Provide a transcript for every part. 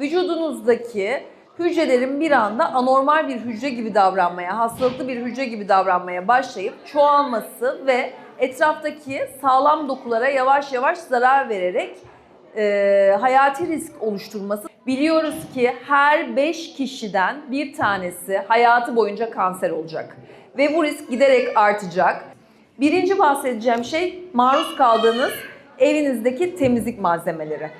vücudunuzdaki hücrelerin bir anda anormal bir hücre gibi davranmaya, hastalıklı bir hücre gibi davranmaya başlayıp çoğalması ve etraftaki sağlam dokulara yavaş yavaş zarar vererek e, hayati risk oluşturması. Biliyoruz ki her 5 kişiden bir tanesi hayatı boyunca kanser olacak. Ve bu risk giderek artacak. Birinci bahsedeceğim şey maruz kaldığınız evinizdeki temizlik malzemeleri.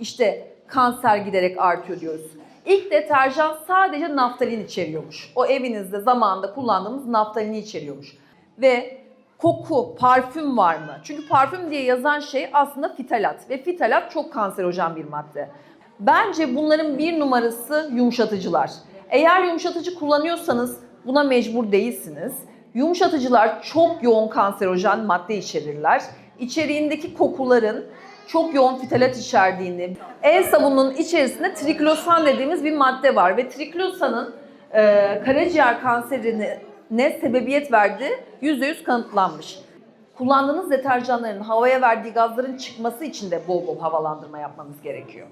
İşte kanser giderek artıyor diyoruz. İlk deterjan sadece naftalin içeriyormuş. O evinizde zamanında kullandığımız naftalini içeriyormuş. Ve koku, parfüm var mı? Çünkü parfüm diye yazan şey aslında fitalat ve fitalat çok kanserojen bir madde. Bence bunların bir numarası yumuşatıcılar. Eğer yumuşatıcı kullanıyorsanız buna mecbur değilsiniz. Yumuşatıcılar çok yoğun kanserojen madde içerirler. İçeriğindeki kokuların çok yoğun fitalat içerdiğini, el sabununun içerisinde triklosan dediğimiz bir madde var ve triklosanın e, karaciğer kanserine ne sebebiyet verdiği %100 kanıtlanmış. Kullandığınız deterjanların havaya verdiği gazların çıkması için de bol bol havalandırma yapmanız gerekiyor.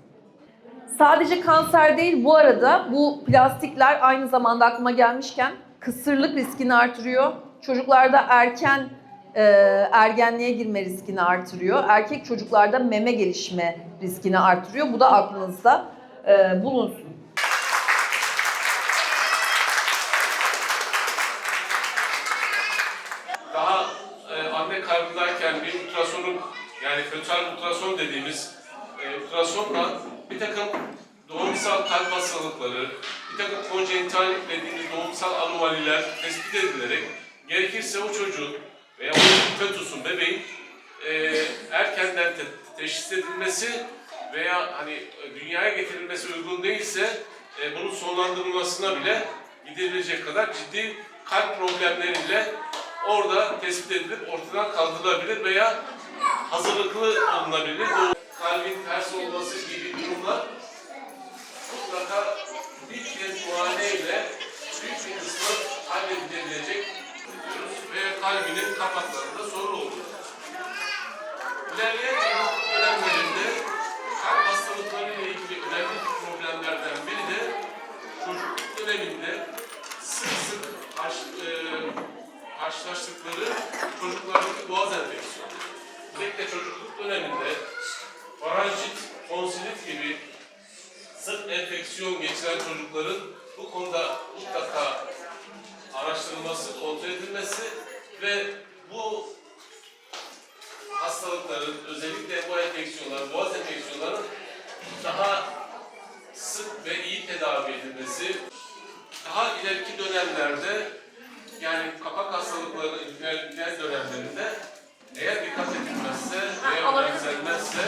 Sadece kanser değil bu arada bu plastikler aynı zamanda aklıma gelmişken kısırlık riskini artırıyor. Çocuklarda erken e, ergenliğe girme riskini artırıyor. Erkek çocuklarda meme gelişme riskini artırıyor. Bu da aklınızda e, bulunsun. daha e, anne karnındayken bir ultrasonun yani fötal ultrason dediğimiz e, ultrasonla bir takım doğumsal kalp hastalıkları, bir takım konjenital dediğimiz doğumsal anomaliler tespit edilerek gerekirse o çocuğun veya fötusun, bebeğin e, erkenden te- teşhis edilmesi veya hani e, dünyaya getirilmesi uygun değilse e, bunun sonlandırılmasına bile gidilecek kadar ciddi kalp problemleriyle orada tespit edilip ortadan kaldırılabilir veya hazırlıklı olunabilir. Kalbin ters olması gibi durumlar we didn't come up edilmesi, daha ileriki dönemlerde yani kapak hastalıklarının ilerleyen dönemlerinde eğer dikkat edilmezse veya önemsenmezse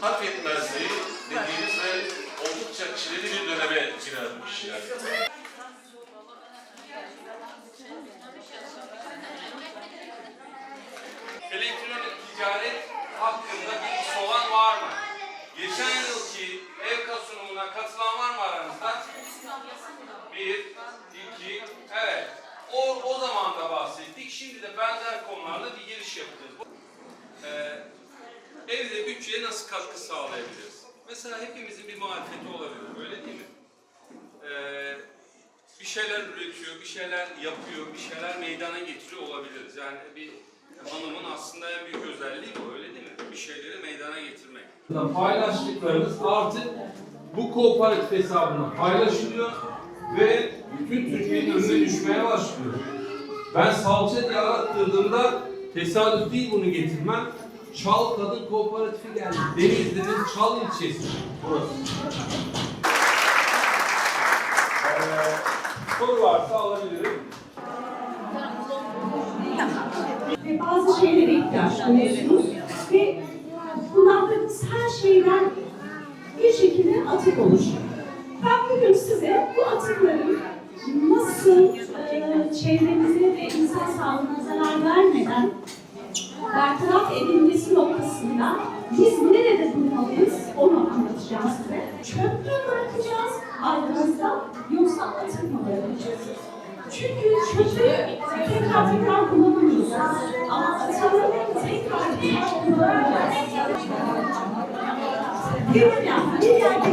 kalp yetmezliği dediğimiz ve oldukça çileli bir döneme girer bu kişiler. elektronik ticaret hakkında bilgisi olan var mı? Geçen yılki EVKA sunumuna katılan var mı aranızda? Bir, iki, evet. O, o zaman da bahsettik. Şimdi de benzer konularda bir giriş yapacağız. Ee, evde bütçeye nasıl katkı sağlayabiliriz? Mesela hepimizin bir marifeti olabilir, öyle değil mi? Ee, bir şeyler üretiyor, bir şeyler yapıyor, bir şeyler meydana getiriyor olabiliriz. Yani bir hanımın aslında en büyük özelliği bu, öyle değil mi? Bir şeyleri meydana getirmek. paylaştıklarınız artık bu kooperatif hesabına paylaşılıyor ve bütün Türkiye'nin önüne düşmeye başlıyor. Ben salça diye tesadüf değil bunu getirmem. Çal Kadın Kooperatifi geldi. Denizli'nin Çal ilçesi burası. Ee, soru varsa alabilirim. bazı şeylere ihtiyaç duyuyorsunuz ve kullandığınız her şeyden bir şekilde atık oluşuyor. Ben bugün size bu atıkların nasıl e, çevremize ve insan sağlığına zarar vermeden bertaraf edilmesi noktasında biz nerede bulmalıyız onu anlatacağım size. Çöp bırakacağız ayrımızda yoksa atık mı bırakacağız? Çünkü çöpü tekrar tekrar kullanamıyoruz. Ama atığı tekrar tekrar kullanabiliyoruz. Diyorum ya, bir yerde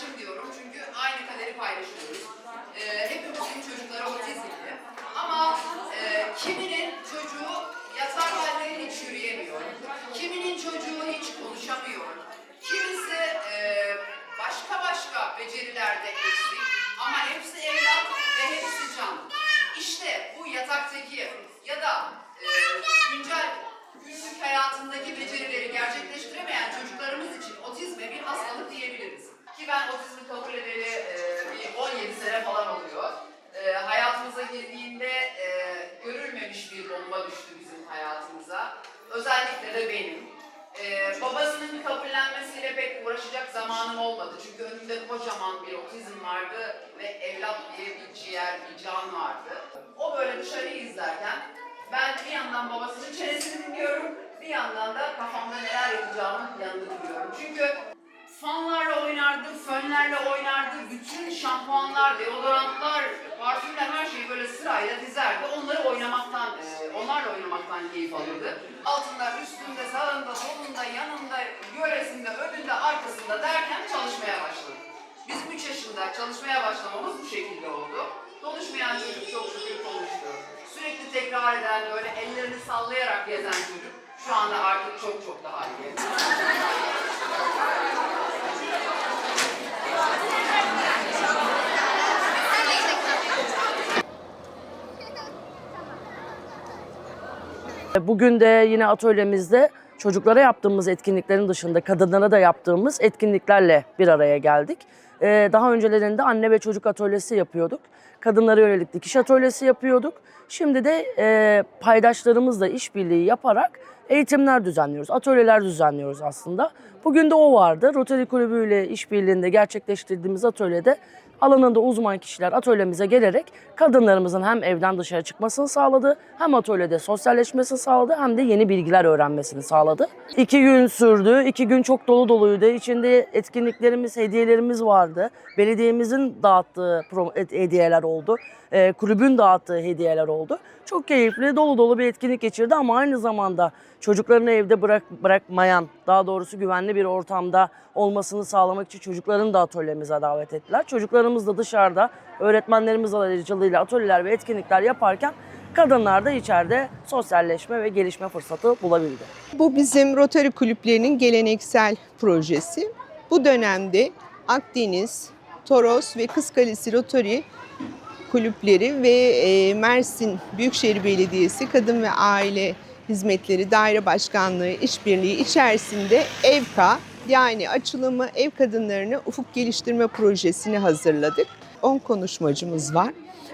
kaderdaşım diyorum. Çünkü aynı kaderi paylaşıyoruz. Ee, hepimizin çocukları otizmli. Ama e, kiminin çocuğu yatarken hiç yürüyemiyor. Kiminin çocuğu hiç konuşamıyor. Kimisi e, başka başka becerilerde eksik ama hepsi evlat ve hepsi can. İşte bu yataktaki ya da uğraşacak zamanım olmadı. Çünkü önümde kocaman bir otizm vardı ve evlat diye bir ciğer, bir can vardı. O böyle dışarıyı izlerken ben bir yandan babasının çenesini dinliyorum, bir yandan da kafamda neler yapacağımın yanını biliyorum. Çünkü fanlarla oynardı, fönlerle oynardı, bütün şampuanlar, deodorantlar, parfümler her şeyi böyle sırayla dizerdi. Onları oynamaktan, e, onlarla oynamaktan keyif alırdı. Altında, üstünde, çok şükür konuştu. Sürekli tekrar eden, böyle ellerini sallayarak gezen çocuk şu anda artık çok çok daha iyi. Bugün de yine atölyemizde çocuklara yaptığımız etkinliklerin dışında kadınlara da yaptığımız etkinliklerle bir araya geldik. Ee, Daha öncelerinde anne ve çocuk atölyesi yapıyorduk. Kadınlara yönelik dikiş atölyesi yapıyorduk. Şimdi de e, paydaşlarımızla işbirliği yaparak eğitimler düzenliyoruz, atölyeler düzenliyoruz aslında. Bugün de o vardı. Rotary Kulübü ile işbirliğinde gerçekleştirdiğimiz atölyede alanında uzman kişiler atölyemize gelerek kadınlarımızın hem evden dışarı çıkmasını sağladı, hem atölyede sosyalleşmesini sağladı, hem de yeni bilgiler öğrenmesini sağladı. İki gün sürdü, iki gün çok dolu doluydu. İçinde etkinliklerimiz, hediyelerimiz vardı. Belediyemizin dağıttığı hediyeler oldu. Ee, kulübün dağıttığı hediyeler oldu. Çok keyifli, dolu dolu bir etkinlik geçirdi ama aynı zamanda çocuklarını evde bırak, bırakmayan, daha doğrusu güvenli bir ortamda olmasını sağlamak için çocuklarını da atölyemize davet ettiler. Çocuklarımız da dışarıda öğretmenlerimiz aracılığıyla atölyeler ve etkinlikler yaparken kadınlar da içeride sosyalleşme ve gelişme fırsatı bulabildi. Bu bizim Rotary kulüplerinin geleneksel projesi. Bu dönemde Akdeniz, Toros ve Kızkalesi Rotary kulüpleri ve e, Mersin Büyükşehir Belediyesi Kadın ve Aile Hizmetleri Daire Başkanlığı işbirliği içerisinde EVKA yani açılımı ev kadınlarını ufuk geliştirme projesini hazırladık. 10 konuşmacımız var.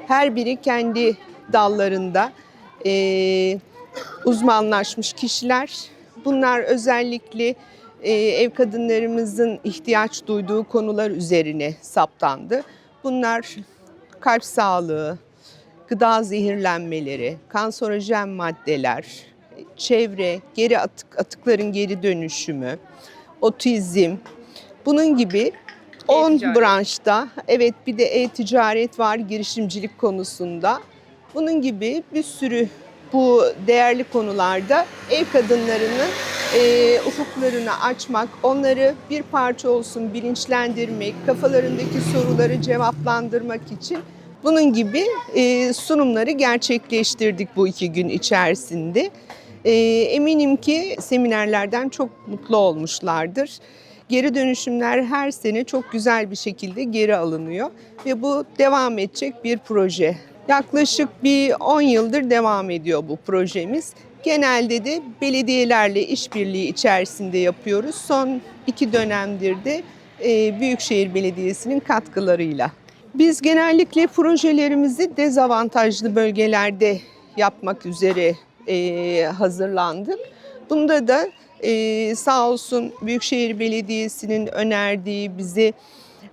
Her biri kendi dallarında e, uzmanlaşmış kişiler. Bunlar özellikle e, ev kadınlarımızın ihtiyaç duyduğu konular üzerine saptandı. Bunlar kalp sağlığı, gıda zehirlenmeleri, kanserojen maddeler, çevre, geri atık, atıkların geri dönüşümü, otizm, bunun gibi 10 branşta, evet bir de e-ticaret var girişimcilik konusunda. Bunun gibi bir sürü bu değerli konularda ev kadınlarının e, ufuklarını açmak, onları bir parça olsun bilinçlendirmek, kafalarındaki soruları cevaplandırmak için bunun gibi e, sunumları gerçekleştirdik bu iki gün içerisinde. E, eminim ki seminerlerden çok mutlu olmuşlardır. Geri dönüşümler her sene çok güzel bir şekilde geri alınıyor ve bu devam edecek bir proje. Yaklaşık bir 10 yıldır devam ediyor bu projemiz. Genelde de belediyelerle işbirliği içerisinde yapıyoruz. Son iki dönemdir de e, Büyükşehir Belediyesi'nin katkılarıyla. Biz genellikle projelerimizi dezavantajlı bölgelerde yapmak üzere e, hazırlandık. Bunda da e, sağ olsun Büyükşehir Belediyesi'nin önerdiği bizi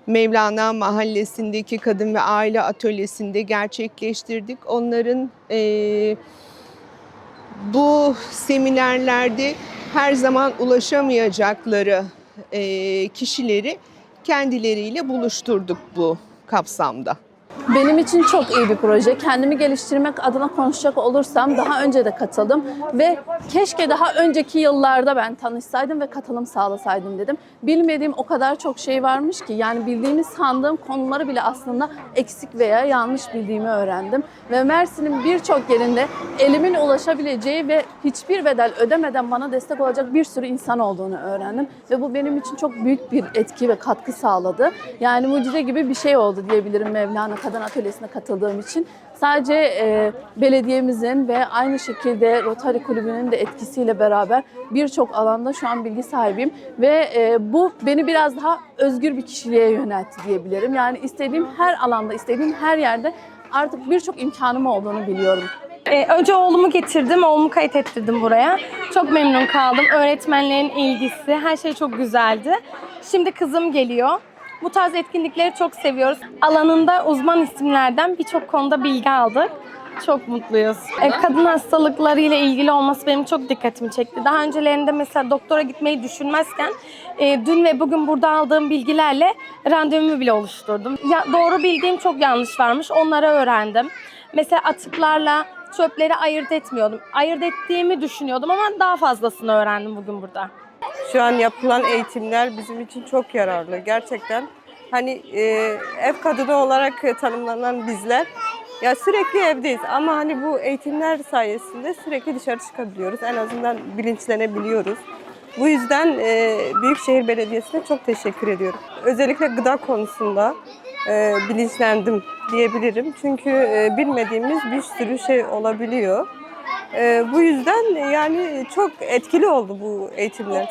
Mevlana Mahallesi'ndeki kadın ve aile atölyesinde gerçekleştirdik. Onların e, bu seminerlerde her zaman ulaşamayacakları e, kişileri kendileriyle buluşturduk bu kapsamda. Benim için çok iyi bir proje. Kendimi geliştirmek adına konuşacak olursam daha önce de katıldım ve keşke daha önceki yıllarda ben tanışsaydım ve katılım sağlasaydım dedim. Bilmediğim o kadar çok şey varmış ki yani bildiğimi sandığım konuları bile aslında eksik veya yanlış bildiğimi öğrendim. Ve Mersin'in birçok yerinde elimin ulaşabileceği ve hiçbir bedel ödemeden bana destek olacak bir sürü insan olduğunu öğrendim. Ve bu benim için çok büyük bir etki ve katkı sağladı. Yani mucize gibi bir şey oldu diyebilirim Mevlana Kadın Atölyesi'ne katıldığım için. Sadece e, belediyemizin ve aynı şekilde Rotary Kulübü'nün de etkisiyle beraber birçok alanda şu an bilgi sahibiyim. Ve e, bu beni biraz daha özgür bir kişiliğe yöneltti diyebilirim. Yani istediğim her alanda, istediğim her yerde artık birçok imkanım olduğunu biliyorum. Ee, önce oğlumu getirdim, oğlumu kayıt ettirdim buraya. Çok memnun kaldım. Öğretmenlerin ilgisi, her şey çok güzeldi. Şimdi kızım geliyor. Bu tarz etkinlikleri çok seviyoruz. Alanında uzman isimlerden birçok konuda bilgi aldık. Çok mutluyuz. Ee, kadın hastalıkları ile ilgili olması benim çok dikkatimi çekti. Daha öncelerinde mesela doktora gitmeyi düşünmezken e, dün ve bugün burada aldığım bilgilerle randevumu bile oluşturdum. Ya, doğru bildiğim çok yanlış varmış. Onları öğrendim. Mesela atıklarla çöpleri ayırt etmiyordum. Ayırt ettiğimi düşünüyordum ama daha fazlasını öğrendim bugün burada. Şu an yapılan eğitimler bizim için çok yararlı gerçekten. Hani e, ev kadını olarak tanımlanan bizler ya sürekli evdeyiz ama hani bu eğitimler sayesinde sürekli dışarı çıkabiliyoruz. En azından bilinçlenebiliyoruz. Bu yüzden e, Büyükşehir Belediyesi'ne çok teşekkür ediyorum. Özellikle gıda konusunda e, bilinçlendim diyebilirim. Çünkü e, bilmediğimiz bir sürü şey olabiliyor. E, bu yüzden yani çok etkili oldu bu eğitimler.